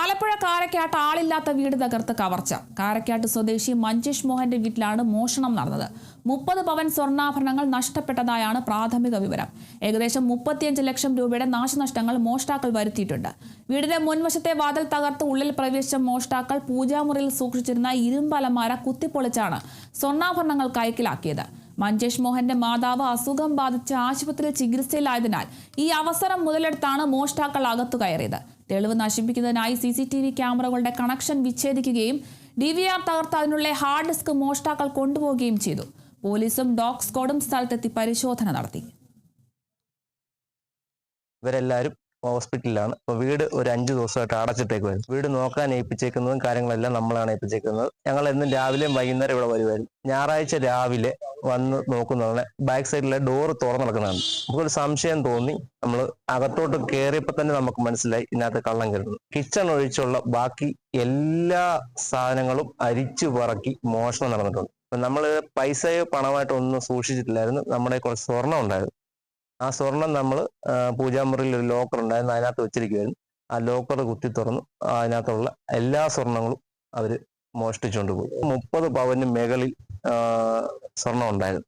ആലപ്പുഴ കാരക്കാട്ട് ആളില്ലാത്ത വീട് തകർത്ത് കവർച്ച. കാരക്കാട്ട് സ്വദേശി മഞ്ജേഷ് മോഹന്റെ വീട്ടിലാണ് മോഷണം നടന്നത്. മുപ്പത് പവൻ സ്വർണാഭരണങ്ങൾ നഷ്ടപ്പെട്ടതായാണ് പ്രാഥമിക വിവരം. ഏകദേശം മുപ്പത്തിയഞ്ച് ലക്ഷം രൂപയുടെ നാശനഷ്ടങ്ങൾ മോഷ്ടാക്കൾ വരുത്തിയിട്ടുണ്ട്. വീടിന്റെ മുൻവശത്തെ വാതിൽ തകർത്ത് ഉള്ളിൽ പ്രവേശിച്ച മോഷ്ടാക്കൾ പൂജാമുറിയിൽ സൂക്ഷിച്ചിരുന്ന ഇരുമ്പലമാര കുത്തിപ്പൊളിച്ചാണ് സ്വർണാഭരണങ്ങൾ കൈക്കലാക്കിയത് മഞ്ജേഷ് മോഹന്റെ മാതാവ് അസുഖം ബാധിച്ച് ആശുപത്രിയിൽ ചികിത്സയിലായതിനാൽ ഈ അവസരം മുതലെടുത്താണ് മോഷ്ടാക്കൾ അകത്തു കയറിയത്. തെളിവ് നശിപ്പിക്കുന്നതിനായി സി സി ടി വി ക്യാമറകളുടെ കണക്ഷൻ വിച്ഛേദിക്കുകയും ഡി വി ആർ തകർത്ത് അതിനുള്ള ഹാർഡ് ഡിസ്ക് മോഷ്ടാക്കൾ കൊണ്ടുപോവുകയും ചെയ്തു. പോലീസും ഡോഗ് സ്ക്വാഡും സ്ഥലത്തെത്തി പരിശോധന നടത്തി. ഇവരെല്ലാവരും ഹോസ്പിറ്റലിലാണ്. അപ്പൊ വീട് ഒരു അഞ്ചു ദിവസമായിട്ട് അടച്ചിട്ടേക്കുമായിരുന്നു വീട് നോക്കാൻ ഏൽപ്പിച്ചേക്കുന്നതും കാര്യങ്ങളെല്ലാം നമ്മളാണ് ഏൽപ്പിച്ചേക്കുന്നത്. ഞങ്ങൾ എന്നും രാവിലെയും വൈകുന്നേരം ഇവിടെ വരുമായിരുന്നു ഞായറാഴ്ച രാവിലെ വന്ന് നോക്കുന്നതാണ്. ബാക്ക് സൈഡിലെ ഡോറ് തുറന്നിടക്കുന്നതാണ് നമുക്കൊരു സംശയം തോന്നി. നമ്മൾ അകത്തോട്ട് കയറിയപ്പോൾ തന്നെ നമുക്ക് മനസ്സിലായി ഇതിനകത്ത് കള്ളം കയറുന്നു കിച്ചൺ ഒഴിച്ചുള്ള ബാക്കി എല്ലാ സാധനങ്ങളും അരിച്ചു പറക്കി മോഷണം നടന്നിട്ടുണ്ട്. നമ്മൾ പൈസയോ പണമായിട്ടോ ഒന്നും സൂക്ഷിച്ചിട്ടില്ലായിരുന്നു. നമ്മുടെ കുറച്ച് സ്വർണം ഉണ്ടായിരുന്നു. ആ സ്വർണം നമ്മൾ പൂജാമുറിയിൽ ഒരു ലോക്കർ ഉണ്ടായിരുന്നു. അതിനകത്ത് വെച്ചിരിക്കുമായിരുന്നു ആ ലോക്കർ കുത്തി തുറന്നു. അതിനകത്തുള്ള എല്ലാ സ്വർണങ്ങളും അവർ മോഷ്ടിച്ചുകൊണ്ട് പോയി. മുപ്പത് പവന് മുകളിൽ സ്വർണം ഉണ്ടായിരുന്നു.